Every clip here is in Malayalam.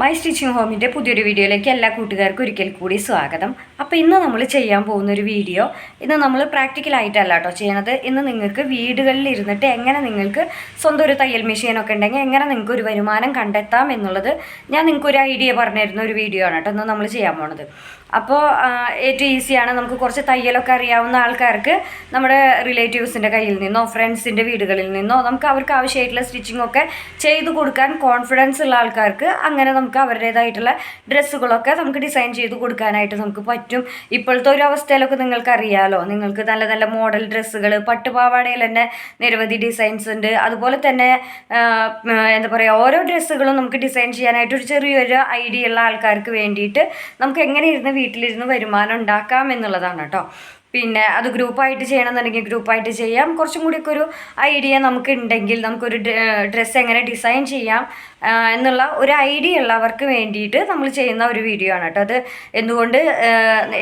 മൈ സ്റ്റിച്ചിങ് ഹോമിന്റെ പുതിയൊരു വീഡിയോയിലേക്ക് എല്ലാ കൂട്ടുകാർക്കും ഒരിക്കൽ കൂടി സ്വാഗതം. അപ്പോൾ ഇന്ന് നമ്മൾ ചെയ്യാൻ പോകുന്ന ഒരു വീഡിയോ ഇന്ന് നമ്മൾ പ്രാക്ടിക്കലായിട്ടല്ല കേട്ടോ ചെയ്യണത്. ഇന്ന് നിങ്ങൾക്ക് വീടുകളിൽ ഇരുന്നിട്ട് എങ്ങനെ നിങ്ങൾക്ക് സ്വന്തം ഒരു തയ്യൽ മെഷീനൊക്കെ ഉണ്ടെങ്കിൽ എങ്ങനെ നിങ്ങൾക്ക് ഒരു വരുമാനം കണ്ടെത്താം എന്നുള്ളത് ഞാൻ നിങ്ങൾക്ക് ഒരു ഐഡിയ പറഞ്ഞിരുന്ന ഒരു വീഡിയോ ആണ് കേട്ടോ ഇന്ന് നമ്മൾ ചെയ്യാൻ പോണത്. അപ്പോൾ ഏറ്റവും ഈസിയാണ് നമുക്ക് കുറച്ച് തയ്യലൊക്കെ അറിയാവുന്ന ആൾക്കാർക്ക് നമ്മുടെ റിലേറ്റീവ്സിന്റെ കയ്യിൽ നിന്നോ ഫ്രണ്ട്സിന്റെ വീടുകളിൽ നിന്നോ നമുക്ക് അവർക്ക് ആവശ്യമായിട്ടുള്ള സ്റ്റിച്ചിങ് ഒക്കെ ചെയ്തു കൊടുക്കാൻ കോൺഫിഡൻസ് ഉള്ള ആൾക്കാർക്ക് അങ്ങനെ നമുക്ക് അവരുടേതായിട്ടുള്ള ഡ്രസ്സുകളൊക്കെ നമുക്ക് ഡിസൈൻ ചെയ്ത് കൊടുക്കാനായിട്ട് നമുക്ക് പറ്റും. ഇപ്പോഴത്തെ ഒരു അവസ്ഥയിലൊക്കെ നിങ്ങൾക്ക് അറിയാലോ നിങ്ങൾക്ക് നല്ല നല്ല മോഡൽ ഡ്രസ്സുകൾ പട്ടുപാവാടയിൽ തന്നെ നിരവധി ഡിസൈൻസ് ഉണ്ട്. അതുപോലെ തന്നെ എന്താ പറയുക ഓരോ ഡ്രസ്സുകളും നമുക്ക് ഡിസൈൻ ചെയ്യാനായിട്ട് ഒരു ചെറിയൊരു ഐഡിയ ഉള്ള ആൾക്കാർക്ക് വേണ്ടിയിട്ട് നമുക്ക് എങ്ങനെ ഇരുന്ന് വീട്ടിലിരുന്ന് വരുമാനം ഉണ്ടാക്കാം എന്നുള്ളതാണ് കേട്ടോ. പിന്നെ അത് ഗ്രൂപ്പായിട്ട് ചെയ്യണമെന്നുണ്ടെങ്കിൽ ഗ്രൂപ്പായിട്ട് ചെയ്യാം. കുറച്ചും കൂടിയൊക്കെ ഒരു ഐഡിയ നമുക്ക് ഉണ്ടെങ്കിൽ നമുക്കൊരു ഡ്രസ്സ് എങ്ങനെ ഡിസൈൻ ചെയ്യാം. എന്നുള്ള ഒരു ഐഡിയ ഉള്ളവർക്ക് വേണ്ടിയിട്ട് നമ്മൾ ചെയ്യുന്ന ഒരു വീഡിയോ ആണ് കേട്ടോ. അത് എന്തുകൊണ്ട്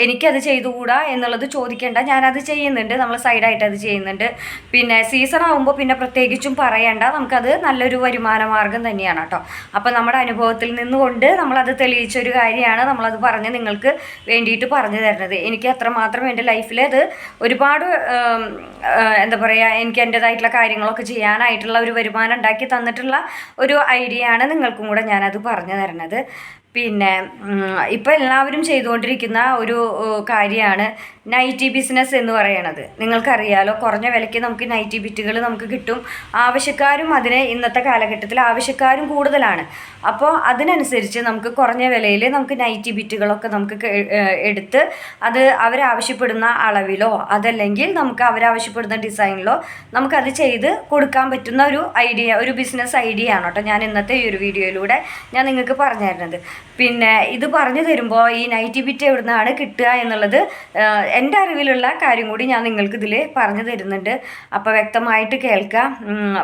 എനിക്കത് ചെയ്തുകൂടാ എന്നുള്ളത് ചോദിക്കേണ്ട. ഞാനത് ചെയ്യുന്നുണ്ട് നമ്മൾ സൈഡായിട്ട് അത് ചെയ്യുന്നുണ്ട്. പിന്നെ സീസൺ ആകുമ്പോൾ പിന്നെ പ്രത്യേകിച്ചും പറയണ്ട. നമുക്കത് നല്ലൊരു വരുമാന മാർഗം തന്നെയാണ് കേട്ടോ. അപ്പോൾ നമ്മുടെ അനുഭവത്തിൽ നിന്നുകൊണ്ട് നമ്മളത് തെളിയിച്ച ഒരു കാര്യമാണ് നമ്മളത് പറഞ്ഞ് നിങ്ങൾക്ക് വേണ്ടിയിട്ട് പറഞ്ഞു തരുന്നത്. എനിക്ക് അത്രമാത്രം എന്റെ ലൈഫിൽ അത് ഒരുപാട് എന്താ പറയുക എനിക്ക് എന്റെതായിട്ടുള്ള കാര്യങ്ങളൊക്കെ ചെയ്യാനായിട്ടുള്ള ഒരു വരുമാനം ഉണ്ടാക്കി തന്നിട്ടുള്ള ഒരു ഐഡിയ ആണ് നിങ്ങൾക്കും കൂടെ ഞാനത് പറഞ്ഞു തരണത്. പിന്നെ ഇപ്പം എല്ലാവരും ചെയ്തുകൊണ്ടിരിക്കുന്ന ഒരു കാര്യമാണ് നൈറ്റി ബിസിനസ് എന്ന് പറയണത്. നിങ്ങൾക്കറിയാലോ കുറഞ്ഞ വിലയ്ക്ക് നമുക്ക് നൈറ്റി ബിറ്റുകൾ നമുക്ക് കിട്ടും. ആവശ്യക്കാരും അതിന് ഇന്നത്തെ കാലഘട്ടത്തിൽ ആവശ്യക്കാരും കൂടുതലാണ്. അപ്പോൾ അതിനനുസരിച്ച് നമുക്ക് കുറഞ്ഞ വിലയിൽ നമുക്ക് നൈറ്റി ബിറ്റുകളൊക്കെ നമുക്ക് എടുത്ത് അത് അവരാവശ്യപ്പെടുന്ന അളവിലോ അതല്ലെങ്കിൽ നമുക്ക് അവരാവശ്യപ്പെടുന്ന ഡിസൈനിലോ നമുക്കത് ചെയ്ത് കൊടുക്കാൻ പറ്റുന്ന ഒരു ഐഡിയ ഒരു ബിസിനസ് ഐഡിയ ആണ് കേട്ടോ ഞാൻ ഇന്നത്തെ ഈ ഒരു വീഡിയോയിലൂടെ ഞാൻ നിങ്ങൾക്ക് പറഞ്ഞു തരുന്നത് പിന്നെ ഇത് പറഞ്ഞു തരുമ്പോൾ ഈ നൈറ്റി ബിറ്റ് എവിടുന്നാണ് കിട്ടുക എന്നുള്ളത് എന്റെ അറിവിലുള്ള കാര്യം കൂടി ഞാൻ നിങ്ങൾക്ക് ഇതിൽ പറഞ്ഞു തരുന്നുണ്ട്. അപ്പോൾ വ്യക്തമായിട്ട് കേൾക്കാം.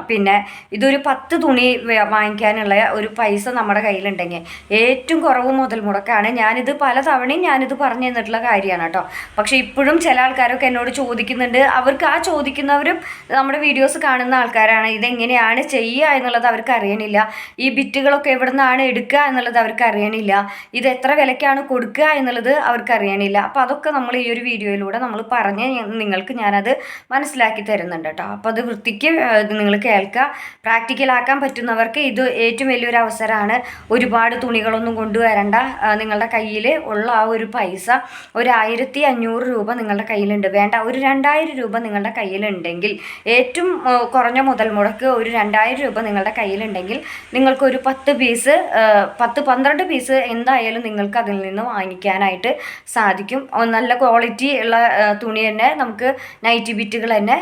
പിന്നെ ഇതൊരു പത്ത് തുണി വാങ്ങിക്കാനുള്ള ഒരു പൈസ നമ്മുടെ കയ്യിലുണ്ടെങ്കിൽ ഏറ്റവും കുറവ് മുതൽ മുടക്കാണ്. ഞാനിത് പല തവണയും ഞാനിത് പറഞ്ഞു തന്നിട്ടുള്ള കാര്യമാണ് കേട്ടോ. പക്ഷേ ഇപ്പോഴും ചില ആൾക്കാരൊക്കെ എന്നോട് ചോദിക്കുന്നുണ്ട്. അവർക്ക് ആ ചോദിക്കുന്നവരും നമ്മുടെ വീഡിയോസ് കാണുന്ന ആൾക്കാരാണ്. ഇതെങ്ങനെയാണ് ചെയ്യുക എന്നുള്ളത് അവർക്ക് അറിയണില്ല. ഈ ബിറ്റുകളൊക്കെ എവിടെ നിന്നാണ് എടുക്കുക എന്നുള്ളത് അവർക്ക് അറിയണില്ല. ഇത് എത്ര വിലയ്ക്കാണ് കൊടുക്കുക എന്നുള്ളത് അവർക്ക് അറിയണില്ല അപ്പോൾ അതൊക്കെ നമ്മൾ ഈ ഒരു വീഡിയോയിലൂടെ നമ്മൾ പറഞ്ഞ് നിങ്ങൾക്ക് ഞാനത് മനസ്സിലാക്കി തരുന്നുണ്ട് കേട്ടോ അപ്പോൾ അത് വൃത്തിക്ക് നിങ്ങൾ കേൾക്കുക. പ്രാക്ടിക്കലാക്കാൻ പറ്റുന്നവർക്ക് ഇത് ഏറ്റവും വലിയൊരു അവസരമാണ്. ഒരുപാട് തുണികളൊന്നും കൊണ്ടുവരണ്ട. നിങ്ങളുടെ കയ്യിൽ ഉള്ള ആ ഒരു പൈസ ഒരു ആയിരത്തി അഞ്ഞൂറ് രൂപ നിങ്ങളുടെ കയ്യിലുണ്ട്. വേണ്ട ഒരു രണ്ടായിരം രൂപ നിങ്ങളുടെ കയ്യിലുണ്ടെങ്കിൽ ഏറ്റവും കുറഞ്ഞ മുതൽ മുടക്ക് ഒരു രണ്ടായിരം രൂപ നിങ്ങളുടെ കയ്യിലുണ്ടെങ്കിൽ നിങ്ങൾക്കൊരു പത്ത് പീസ് പത്ത് പന്ത്രണ്ട് പീസ് എന്തായാലും നിങ്ങൾക്ക് അതിൽ നിന്ന് വാങ്ങിക്കാനായിട്ട് സാധിക്കും. നല്ല ക്വാളിറ്റി ഉള്ള തുണി തന്നെ നമുക്ക് നൈറ്റി ബിറ്റുകൾ തന്നെ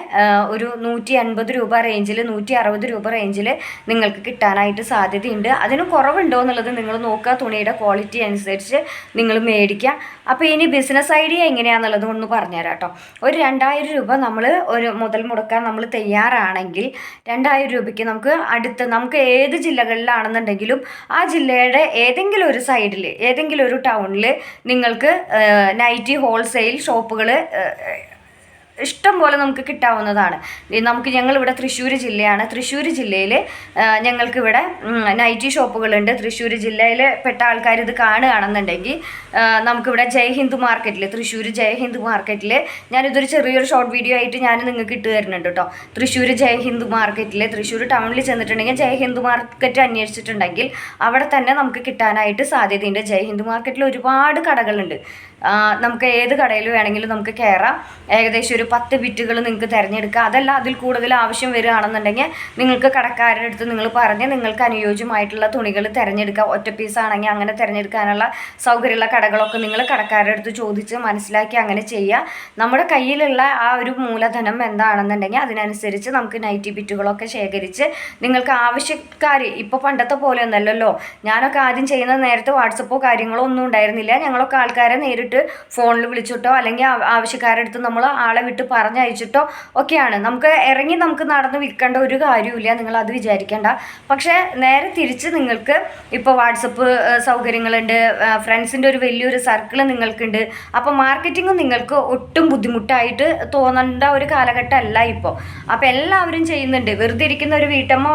ഒരു നൂറ്റി അൻപത് രൂപ റേഞ്ചിൽ നൂറ്റി അറുപത് രൂപ റേഞ്ചിൽ നിങ്ങൾക്ക് കിട്ടാനായിട്ട് സാധ്യതയുണ്ട്. അതിന് കുറവുണ്ടോ എന്നുള്ളത് നിങ്ങൾ നോക്കുക. തുണിയുടെ ക്വാളിറ്റി അനുസരിച്ച് നിങ്ങൾ മേടിക്കുക. അപ്പോൾ ഇനി ബിസിനസ് ഐഡിയ എങ്ങനെയാണെന്നുള്ളത് ഒന്ന് പറഞ്ഞുതരാം കേട്ടോ. ഒരു രണ്ടായിരം രൂപ നമ്മൾ ഒരു മുതൽ മുടക്കാൻ നമ്മൾ തയ്യാറാണെങ്കിൽ രണ്ടായിരം രൂപയ്ക്ക് നമുക്ക് അടുത്ത് നമുക്ക് ഏത് ജില്ലകളിലാണെന്നുണ്ടെങ്കിലും ആ ജില്ലയുടെ ഏതെങ്കിലും ഒരു സൈഡിൽ ഏതെങ്കിലും ഒരു ടൗണിൽ നിങ്ങൾക്ക് നൈറ്റി ഹോൾസെയിൽ ഷോപ്പുകൾ ഇഷ്ടം പോലെ നമുക്ക് കിട്ടാവുന്നതാണ്. നമുക്ക് ഞങ്ങളിവിടെ തൃശ്ശൂർ ജില്ലയാണ്. തൃശ്ശൂർ ജില്ലയിൽ ഞങ്ങൾക്കിവിടെ നൈറ്റി ഷോപ്പുകളുണ്ട്. തൃശ്ശൂർ ജില്ലയിൽ പെട്ട ആൾക്കാർ ഇത് കാണുകയാണെന്നുണ്ടെങ്കിൽ നമുക്കിവിടെ ജയ് ഹിന്ദ് മാർക്കറ്റിൽ തൃശ്ശൂർ ജയ് ഹിന്ദ് മാർക്കറ്റിൽ ഞാനിതൊരു ചെറിയൊരു ഷോർട്ട് വീഡിയോ ആയിട്ട് ഞാൻ നിങ്ങൾക്ക് ഇട്ട് തരുന്നുണ്ട് കേട്ടോ തൃശ്ശൂർ ജയ് ഹിന്ദ് മാർക്കറ്റിൽ തൃശ്ശൂർ ടൗണിൽ ചെന്നിട്ടുണ്ടെങ്കിൽ ജയ് ഹിന്ദ് മാർക്കറ്റ് അന്വേഷിച്ചിട്ടുണ്ടെങ്കിൽ അവിടെ തന്നെ നമുക്ക് കിട്ടാനായിട്ട് സാധ്യതയുണ്ട്. ജയ് ഹിന്ദ് മാർക്കറ്റിൽ ഒരുപാട് കടകളുണ്ട്. നമുക്ക് ഏത് കടയിൽ വേണമെങ്കിലും നമുക്ക് കയറാം. ഏകദേശം ഒരു പത്ത് ബിറ്റുകൾ നിങ്ങൾക്ക് തിരഞ്ഞെടുക്കാം. അതല്ല അതിൽ കൂടുതൽ ആവശ്യം വരികയാണെന്നുണ്ടെങ്കിൽ നിങ്ങൾക്ക് കടക്കാരുടെ അടുത്ത് നിങ്ങൾ പറഞ്ഞ് നിങ്ങൾക്ക് അനുയോജ്യമായിട്ടുള്ള തുണികൾ തിരഞ്ഞെടുക്കാം. ഒറ്റ പീസ് ആണെങ്കിൽ അങ്ങനെ തിരഞ്ഞെടുക്കാനുള്ള സൗകര്യമുള്ള കടകളൊക്കെ നിങ്ങൾ കടക്കാരുടെ അടുത്ത് ചോദിച്ച് മനസ്സിലാക്കി അങ്ങനെ ചെയ്യുക. നമ്മുടെ കയ്യിലുള്ള ആ ഒരു മൂലധനം എന്താണെന്നുണ്ടെങ്കിൽ അതിനനുസരിച്ച് നമുക്ക് നൈറ്റി ബിറ്റുകളൊക്കെ ശേഖരിച്ച് നിങ്ങൾക്ക് ആവശ്യക്കാർ ഇപ്പോൾ പണ്ടത്തെ പോലെ ഒന്നല്ലല്ലോ. ഞാനൊക്കെ ആദ്യം ചെയ്യുന്ന നേരത്തെ വാട്സപ്പോ കാര്യങ്ങളോ ഒന്നും ഉണ്ടായിരുന്നില്ല. ഞങ്ങളൊക്കെ ആൾക്കാരെ നേരിട്ട് നേരിട്ട് ഫോണിൽ വിളിച്ചിട്ടോ അല്ലെങ്കിൽ ആവശ്യക്കാരടുത്ത് നമ്മൾ ആളെ വിട്ട് പറഞ്ഞയച്ചിട്ടോ ഒക്കെയാണ്. നമുക്ക് ഇറങ്ങി നമുക്ക് നടന്ന് വിൽക്കേണ്ട ഒരു കാര്യമില്ല നിങ്ങൾ അത് വിചാരിക്കേണ്ട. പക്ഷേ നേരെ തിരിച്ച് നിങ്ങൾക്ക് ഇപ്പോൾ വാട്സപ്പ് സൗകര്യങ്ങളുണ്ട് ഫ്രണ്ട്സിന്റെ ഒരു വലിയൊരു സർക്കിൾ നിങ്ങൾക്കുണ്ട്. അപ്പോൾ മാർക്കറ്റിംഗ് നിങ്ങൾക്ക് ഒട്ടും ബുദ്ധിമുട്ടായിട്ട് തോന്നേണ്ട ഒരു കാലഘട്ടമല്ല ഇപ്പോൾ. അപ്പോൾ എല്ലാവരും ചെയ്യുന്നുണ്ട്. വെറുതെ ഇരിക്കുന്ന ഒരു വീട്ടമ്മ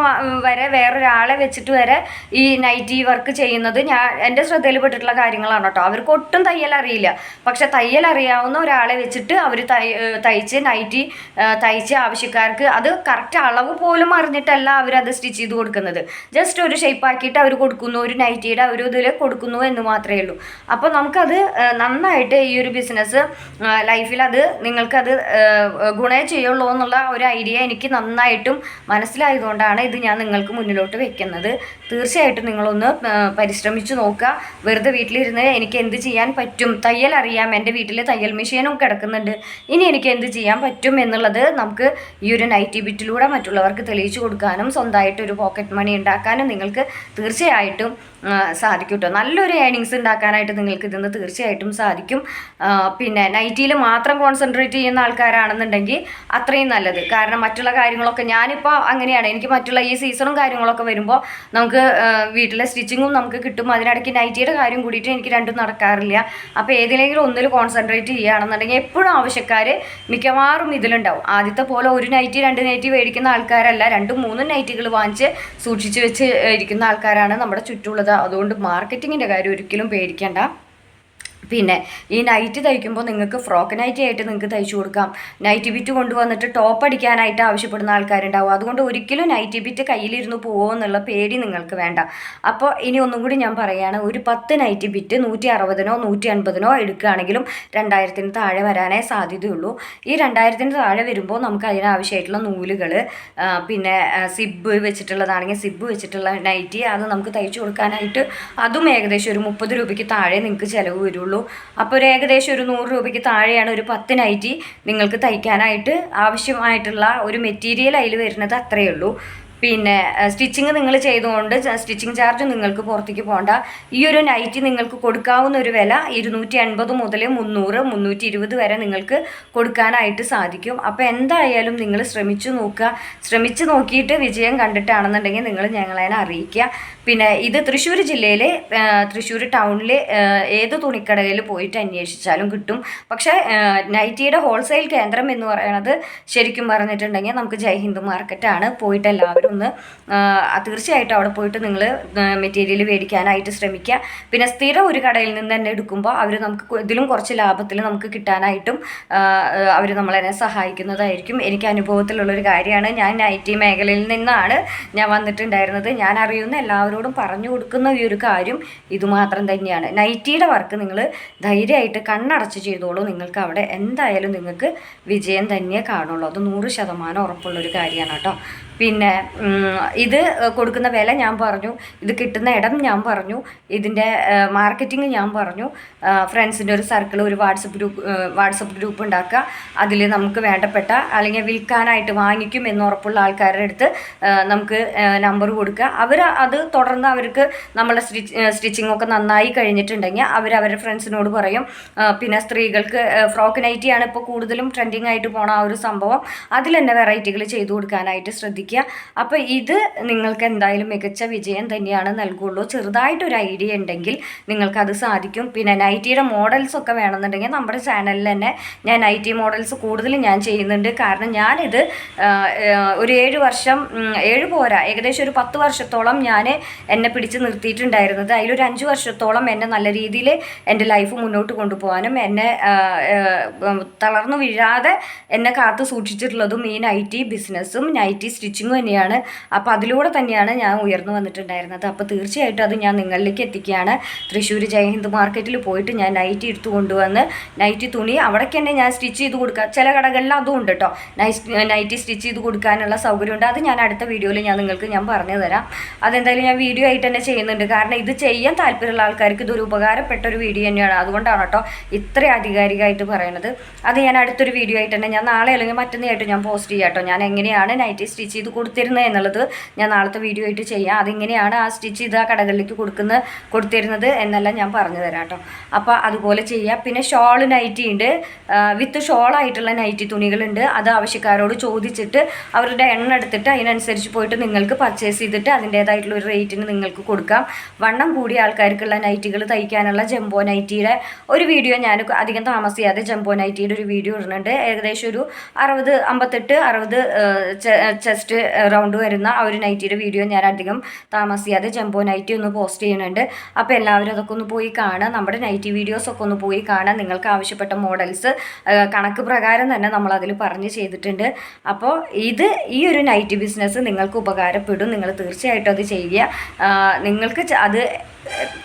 വരെ വേറൊരാളെ വെച്ചിട്ട് വരെ ഈ നൈറ്റി വർക്ക് ചെയ്യുന്നത് ഞാൻ എന്റെ ശ്രദ്ധയിൽപ്പെട്ടിട്ടുള്ള കാര്യങ്ങളാണ് കേട്ടോ. അവർക്ക് ഒട്ടും തയ്യൽ അറിയില്ല. പക്ഷെ തയ്യൽ അറിയാവുന്ന ഒരാളെ വെച്ചിട്ട് അവർ തയ്ച്ച് നൈറ്റി തയ്ച്ച് ആവശ്യക്കാർക്ക് അത് കറക്റ്റ് അളവ് പോലും അറിഞ്ഞിട്ടല്ല അവരത് സ്റ്റിച്ച് ചെയ്ത് കൊടുക്കുന്നത്. ജസ്റ്റ് ഒരു ഷേപ്പ് ആക്കിയിട്ട് അവർ കൊടുക്കുന്നു ഒരു നൈറ്റിയുടെ ഒരു ഇതിൽ കൊടുക്കുന്നു എന്ന് മാത്രമേ ഉള്ളൂ. അപ്പോൾ നമുക്കത് നന്നായിട്ട് ഈ ഒരു ബിസിനസ് ലൈഫിൽ അത് നിങ്ങൾക്കത് ഗുണേ ചെയ്യുള്ളൂ എന്നുള്ള ഒരു ഐഡിയ എനിക്ക് നന്നായിട്ടും മനസ്സിലായതുകൊണ്ടാണ് ഇത് ഞാൻ നിങ്ങൾക്ക് മുന്നിലോട്ട് വെക്കുന്നത്. തീർച്ചയായിട്ടും നിങ്ങളൊന്ന് പരിശ്രമിച്ചു നോക്കുക. വെറുതെ വീട്ടിലിരുന്ന് എനിക്ക് എന്ത് ചെയ്യാൻ പറ്റും? തയ്യൽ അറിയാം എന്റെ വീട്ടിൽ തയ്യൽ മെഷീനും കിടക്കുന്നുണ്ട്. ഇനി എനിക്ക് എന്ത് ചെയ്യാൻ പറ്റും എന്നുള്ളത് നമുക്ക് ഈ ഒരു നൈറ്റി ബിറ്റിലൂടെ മറ്റുള്ളവർക്ക് തെളിയിച്ചു കൊടുക്കാനും സ്വന്തമായിട്ട് ഒരു പോക്കറ്റ് മണി ഉണ്ടാക്കാനും നിങ്ങൾക്ക് തീർച്ചയായിട്ടും സാധിക്കും കേട്ടോ നല്ലൊരു ഏണിങ്സ് ഉണ്ടാക്കാനായിട്ട് നിങ്ങൾക്ക് ഇതിന്ന് തീർച്ചയായിട്ടും സാധിക്കും. പിന്നെ നൈറ്റിയിൽ മാത്രം കോൺസെൻട്രേറ്റ് ചെയ്യുന്ന ആൾക്കാരാണെന്നുണ്ടെങ്കിൽ അത്രയും നല്ലത്. കാരണം മറ്റുള്ള കാര്യങ്ങളൊക്കെ ഞാനിപ്പോൾ അങ്ങനെയാണ്. എനിക്ക് മറ്റുള്ള ഈ സീസണും കാര്യങ്ങളൊക്കെ വരുമ്പോൾ നമുക്ക് വീട്ടിലെ സ്റ്റിച്ചിങ്ങും നമുക്ക് കിട്ടും. അതിനിടയ്ക്ക് നൈറ്റിയുടെ കാര്യം കൂടിയിട്ട് എനിക്ക് രണ്ടും നടക്കാറില്ല. അപ്പോൾ ഏതിലെങ്കിലും ഒന്നിൽ കോൺസെൻട്രേറ്റ് ചെയ്യുകയാണെന്നുണ്ടെങ്കിൽ എപ്പോഴും ആവശ്യക്കാർ മിക്കവാറും ഇതിലുണ്ടാവും. ആദ്യത്തെ പോലെ ഒരു നൈറ്റി രണ്ട് നൈറ്റി മേടിക്കുന്ന ആൾക്കാരല്ല. രണ്ടും മൂന്നും നൈറ്റികൾ വാങ്ങിച്ച് സൂക്ഷിച്ച് വെച്ച് ഇരിക്കുന്ന ആൾക്കാരാണ് നമ്മുടെ ചുറ്റുമുള്ളത് അതുകൊണ്ട് മാർക്കറ്റിങ്ങിന്റെ കാര്യം ഒരിക്കലും പേടിക്കേണ്ട. പിന്നെ ഈ നൈറ്റ് തയ്ക്കുമ്പോൾ നിങ്ങൾക്ക് ഫ്രോക്ക് നൈറ്റി ആയിട്ട് നിങ്ങൾക്ക് തയ്ച്ചു കൊടുക്കാം. നൈറ്റി ബിറ്റ് കൊണ്ടുവന്നിട്ട് ടോപ്പ് അടിക്കാനായിട്ട് ആവശ്യപ്പെടുന്ന ആൾക്കാരുണ്ടാവും. അതുകൊണ്ട് ഒരിക്കലും നൈറ്റി ബിറ്റ് കയ്യിലിരുന്ന് പോകുമോ എന്നുള്ള പേടി നിങ്ങൾക്ക് വേണ്ട. അപ്പോൾ ഇനി ഒന്നും കൂടി ഞാൻ പറയുകയാണ് ഒരു പത്ത് നൈറ്റി ബിറ്റ് നൂറ്റി അറുപതിനോ നൂറ്റി അൻപതിനോ എടുക്കുകയാണെങ്കിലും രണ്ടായിരത്തിന് താഴെ വരാനേ സാധ്യതയുള്ളൂ. ഈ രണ്ടായിരത്തിന് താഴെ വരുമ്പോൾ നമുക്ക് അതിനാവശ്യമായിട്ടുള്ള നൂലുകൾ പിന്നെ സിബ് വെച്ചിട്ടുള്ളതാണെങ്കിൽ സിബ് വെച്ചിട്ടുള്ള നൈറ്റി അത് നമുക്ക് തയ്ച്ചു കൊടുക്കാനായിട്ട് അതും ഏകദേശം ഒരു മുപ്പത് രൂപയ്ക്ക് താഴെ നിങ്ങൾക്ക് ചിലവ് വരുള്ളൂ. അപ്പോൾ ഒരു ഏകദേശം ഒരു നൂറ് രൂപയ്ക്ക് താഴെയാണ് ഒരു പത്ത് നൈറ്റി നിങ്ങൾക്ക് തയ്ക്കാനായിട്ട് ആവശ്യമായിട്ടുള്ള ഒരു മെറ്റീരിയൽ അതിൽ വരുന്നത് അത്രയേ ഉള്ളൂ. പിന്നെ സ്റ്റിച്ചിങ് നിങ്ങൾ ചെയ്തുകൊണ്ട് സ്റ്റിച്ചിങ് ചാർജ് നിങ്ങൾക്ക് പുറത്തേക്ക് പോകണ്ട. ഈ ഒരു നൈറ്റി നിങ്ങൾക്ക് കൊടുക്കാവുന്ന ഒരു വില ഇരുന്നൂറ്റി എൺപത് മുതൽ മുന്നൂറ് മുന്നൂറ്റി ഇരുപത് വരെ നിങ്ങൾക്ക് കൊടുക്കാനായിട്ട് സാധിക്കും. അപ്പോൾ എന്തായാലും നിങ്ങൾ ശ്രമിച്ചു നോക്കുക. ശ്രമിച്ചു നോക്കിയിട്ട് വിജയം കണ്ടിട്ടാണെന്നുണ്ടെങ്കിൽ നിങ്ങൾ ഞങ്ങളതിനെ അറിയിക്കുക. പിന്നെ ഇത് തൃശ്ശൂർ ജില്ലയിലെ തൃശ്ശൂർ ടൗണിൽ ഏത് തുണിക്കടയിൽ പോയിട്ട് അന്വേഷിച്ചാലും കിട്ടും. പക്ഷേ നൈറ്റിയുടെ ഹോൾസെയിൽ കേന്ദ്രം എന്ന് പറയുന്നത് ശരിക്കും പറഞ്ഞിട്ടുണ്ടെങ്കിൽ നമുക്ക് ജയ്ഹിന്ദ് മാർക്കറ്റാണ് പോയിട്ട് എല്ലാവരും ഒന്ന് തീർച്ചയായിട്ടും അവിടെ പോയിട്ട് നിങ്ങൾ മെറ്റീരിയൽ മേടിക്കാനായിട്ട് ശ്രമിക്കുക. പിന്നെ സ്ഥിരം ഒരു കടയിൽ നിന്ന് തന്നെ എടുക്കുമ്പോൾ അവർ നമുക്ക് ഇതിലും കുറച്ച് ലാഭത്തിൽ നമുക്ക് കിട്ടാനായിട്ടും അവർ നമ്മളെന്നെ സഹായിക്കുന്നതായിരിക്കും. എനിക്ക് അനുഭവത്തിലുള്ളൊരു കാര്യമാണ്. ഞാൻ നൈറ്റി മേഖലയിൽ നിന്നാണ് ഞാൻ വന്നിട്ടുണ്ടായിരുന്നത്. ഞാൻ അറിയുന്ന എല്ലാവരോടും പറഞ്ഞു കൊടുക്കുന്ന ഈ ഒരു കാര്യം ഇതുമാത്രം തന്നെയാണ്. നൈറ്റിയുടെ വർക്ക് നിങ്ങൾ ധൈര്യമായിട്ട് കണ്ണടച്ച് ചെയ്തോളൂ. നിങ്ങൾക്ക് അവിടെ എന്തായാലും നിങ്ങൾക്ക് വിജയം തന്നെ കാണുള്ളൂ. അത് നൂറ് ശതമാനം ഉറപ്പുള്ളൊരു കാര്യമാണ് കേട്ടോ. പിന്നെ ഇത് കൊടുക്കുന്ന വില ഞാൻ പറഞ്ഞു. ഇത് കിട്ടുന്ന ഇടം ഞാൻ പറഞ്ഞു. ഇതിന്റെ മാർക്കറ്റിംഗ് ഞാൻ പറഞ്ഞു. ഫ്രണ്ട്സിന്റെ ഒരു സർക്കിൾ ഒരു വാട്സപ്പ് ഗ്രൂപ്പ് വാട്സപ്പ് ഗ്രൂപ്പ് ഉണ്ടാക്കുക. അതിൽ നമുക്ക് വേണ്ടപ്പെട്ട അല്ലെങ്കിൽ വിൽക്കാനായിട്ട് വാങ്ങിക്കും എന്ന് ഉറപ്പുള്ള ആൾക്കാരുടെ അടുത്ത് നമുക്ക് നമ്പർ കൊടുക്കുക. അവർ അത് തുടർന്ന് അവർക്ക് നമ്മളെ സ്റ്റിച്ച് സ്റ്റിച്ചിങ് ഒക്കെ നന്നായി കഴിഞ്ഞിട്ടുണ്ടെങ്കിൽ അവർ അവരുടെ ഫ്രണ്ട്സിനോട് പറയും. പിന്നെ സ്ത്രീകൾക്ക് ഫ്രോക്ക് നൈറ്റിയാണ് ഇപ്പോൾ കൂടുതലും ട്രെൻഡിങ് ആയിട്ട് പോണ ആ ഒരു സംഭവം. അതിൽ തന്നെ വെറൈറ്റികൾ ചെയ്തു കൊടുക്കാനായിട്ട് ശ്രദ്ധിക്കുക. അപ്പോൾ ഇത് നിങ്ങൾക്ക് എന്തായാലും മികച്ച വിജയം തന്നെയാണ് നൽകുള്ളൂ. ചെറുതായിട്ടൊരു ഐഡിയ ഉണ്ടെങ്കിൽ നിങ്ങൾക്കത് സാധിക്കും. പിന്നെ നൈറ്റിയുടെ മോഡൽസ് ഒക്കെ വേണമെന്നുണ്ടെങ്കിൽ നമ്മുടെ ചാനലിൽ തന്നെ ഞാൻ നൈറ്റി മോഡൽസ് കൂടുതലും ഞാൻ ചെയ്യുന്നുണ്ട്. കാരണം ഞാനിത് ഒരു ഏഴ് വർഷം ഏഴ് പോരാ. ഏകദേശം ഒരു പത്ത് വർഷത്തോളം ഞാൻ എന്നെ പിടിച്ച് നിർത്തിയിട്ടുണ്ടായിരുന്നത്. അതിലൊരു അഞ്ച് വർഷത്തോളം എന്നെ നല്ല രീതിയിൽ എന്റെ ലൈഫ് മുന്നോട്ട് കൊണ്ടുപോകാനും എന്നെ തളർന്നു വീഴാതെ എന്നെ കാത്തു സൂക്ഷിച്ചിട്ടുള്ളതും ഈ നൈറ്റി ബിസിനസ്സും നൈറ്റി സ്റ്റിച്ചിങ്ങും തന്നെയാണ്. അപ്പോൾ അതിലൂടെ തന്നെയാണ് ഞാൻ ഉയർന്നു വന്നിട്ടുണ്ടായിരുന്നത്. അപ്പോൾ തീർച്ചയായിട്ടും അത് ഞാൻ നിങ്ങളിലേക്ക് എത്തിക്കുകയാണ്. തൃശ്ശൂർ ജയഹിന്ദ് മാർക്കറ്റിൽ പോയിട്ട് ഞാൻ നൈറ്റി എടുത്തു കൊണ്ടുവന്ന് നൈറ്റി തുണി അവിടേക്ക് തന്നെ ഞാൻ സ്റ്റിച്ച് ചെയ്ത് കൊടുക്കുക ചില കടകളിൽ അതും ഉണ്ട് കേട്ടോ നൈറ്റ് സ്റ്റിച്ച് ചെയ്ത് കൊടുക്കാനുള്ള സൗകര്യമുണ്ട് അത് ഞാൻ അടുത്ത വീഡിയോയിൽ ഞാൻ നിങ്ങൾക്ക് ഞാൻ പറഞ്ഞു തരാം. അതെന്തായാലും ഞാൻ വീഡിയോ ആയിട്ട് തന്നെ ചെയ്യുന്നുണ്ട്. കാരണം ഇത് ചെയ്യാൻ താല്പര്യമുള്ള ആൾക്കാർക്ക് ഇതൊരു ഉപകാരപ്പെട്ട ഒരു വീഡിയോ തന്നെയാണ്. അതുകൊണ്ടാണ് കേട്ടോ ഇത്ര ആധികാരികമായിട്ട് പറയുന്നത് അത് ഞാൻ അടുത്തൊരു വീഡിയോ ആയിട്ട് തന്നെ ഞാൻ നാളെ അല്ലെങ്കിൽ മറ്റന്നായിട്ട് ഞാൻ പോസ്റ്റ് ചെയ്യാം കേട്ടോ ഞാൻ എങ്ങനെയാണ് നൈറ്റി സ്റ്റിച്ച് ചെയ്ത് കൊടുത്തിരുന്നത് എന്നുള്ളത് ഞാൻ നാളത്തെ വീഡിയോ ആയിട്ട് ചെയ്യാം. അതിങ്ങനെയാണ് ആ സ്റ്റിച്ച് ചെയ്ത് ആ കടകളിലേക്ക് കൊടുക്കുന്ന കൊടുത്തിരുന്നത് എന്നെല്ലാം ഞാൻ പറഞ്ഞു തരാം കേട്ടോ അപ്പോൾ അതുപോലെ ചെയ്യാം. പിന്നെ ഷോൾ നൈറ്റി ഉണ്ട്. വിത്ത് ഷോളായിട്ടുള്ള നൈറ്റി തുണികളുണ്ട്. അത് ആവശ്യക്കാരോട് ചോദിച്ചിട്ട് അവരുടെ എണ്ണ എടുത്തിട്ട് അതിനനുസരിച്ച് പോയിട്ട് നിങ്ങൾക്ക് പർച്ചേസ് ചെയ്തിട്ട് അതിന്റേതായിട്ടുള്ള ഒരു റേറ്റിന് നിങ്ങൾക്ക് കൊടുക്കാം. വണ്ണം കൂടിയ ആൾക്കാർക്കുള്ള നൈറ്റികൾ തയ്ക്കാനുള്ള ജംബോ നൈറ്റിയുടെ ഒരു വീഡിയോ ഞാൻ അധികം താമസിയാതെ ജംബോ നൈറ്റിയുടെ ഒരു വീഡിയോ ഇടുന്നുണ്ട്. ഏകദേശം ഒരു അറുപത് അമ്പത്തെട്ട് അറുപത് ചെസ്റ്റ് റൗണ്ട് വരുന്ന ആ ഒരു നൈറ്റിയുടെ വീഡിയോ ഞാൻ അധികം താമസിയാതെ ജംബോ നൈറ്റി ഒന്ന് പോസ്റ്റ് ചെയ്യുന്നുണ്ട്. അപ്പോൾ എല്ലാവരും അതൊക്കെ ഒന്ന് പോയി കാണുക. നമ്മുടെ നൈറ്റി വീഡിയോസൊക്കെ ഒന്ന് പോയി കാണുക. നിങ്ങൾക്ക് ആവശ്യപ്പെട്ട മോഡൽസ് കണക്ക് പ്രകാരം തന്നെ നമ്മൾ പറഞ്ഞ് ചെയ്തിട്ടുണ്ട്. അപ്പോൾ ഇത് ഈ ഒരു നൈറ്റി ബിസിനസ് നിങ്ങൾക്ക് ഉപകാരപ്പെടും. നിങ്ങൾ തീർച്ചയായിട്ടും അത് ചെയ്യുക. നിങ്ങൾക്ക് അത്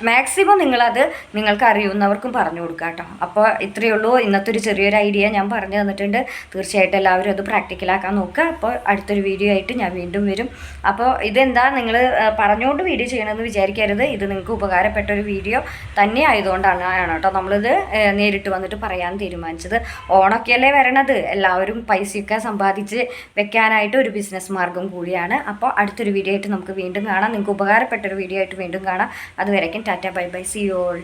മാക്സിമം നിങ്ങളത് നിങ്ങൾക്ക് അറിയുന്നവർക്കും പറഞ്ഞു കൊടുക്കുക കേട്ടോ. അപ്പോൾ ഇത്രയേ ഉള്ളൂ. ഇന്നത്തെ ഒരു ചെറിയൊരു ഐഡിയ ഞാൻ പറഞ്ഞു തന്നിട്ടുണ്ട്. തീർച്ചയായിട്ടും എല്ലാവരും അത് പ്രാക്ടിക്കലാക്കാൻ നോക്കുക. അപ്പോൾ അടുത്തൊരു വീഡിയോ ആയിട്ട് ഞാൻ വീണ്ടും വരും. അപ്പോൾ ഇതെന്താ? നിങ്ങൾ പറഞ്ഞുകൊണ്ട് വീഡിയോ ചെയ്യണമെന്ന് വിചാരിക്കരുത്. ഇത് നിങ്ങൾക്ക് ഉപകാരപ്പെട്ട ഒരു വീഡിയോ തന്നെ ആയതുകൊണ്ടാണ് ആണ് കേട്ടോ നമ്മളിത് നേരിട്ട് വന്നിട്ട് പറയാൻ തീരുമാനിച്ചത്. ഓണൊക്കെയല്ലേ വരണത്? എല്ലാവരും പൈസയൊക്കെ സമ്പാദിച്ച് വെക്കാനായിട്ട് ഒരു ബിസിനസ് മാർഗം കൂടിയാണ്. അപ്പോൾ അടുത്തൊരു വീഡിയോ ആയിട്ട് നമുക്ക് വീണ്ടും കാണാം. നിങ്ങൾക്ക് ഉപകാരപ്പെട്ട ഒരു വീഡിയോ ആയിട്ട് വീണ്ടും കാണാം. അതുവരയ്ക്കും tata bye bye. See all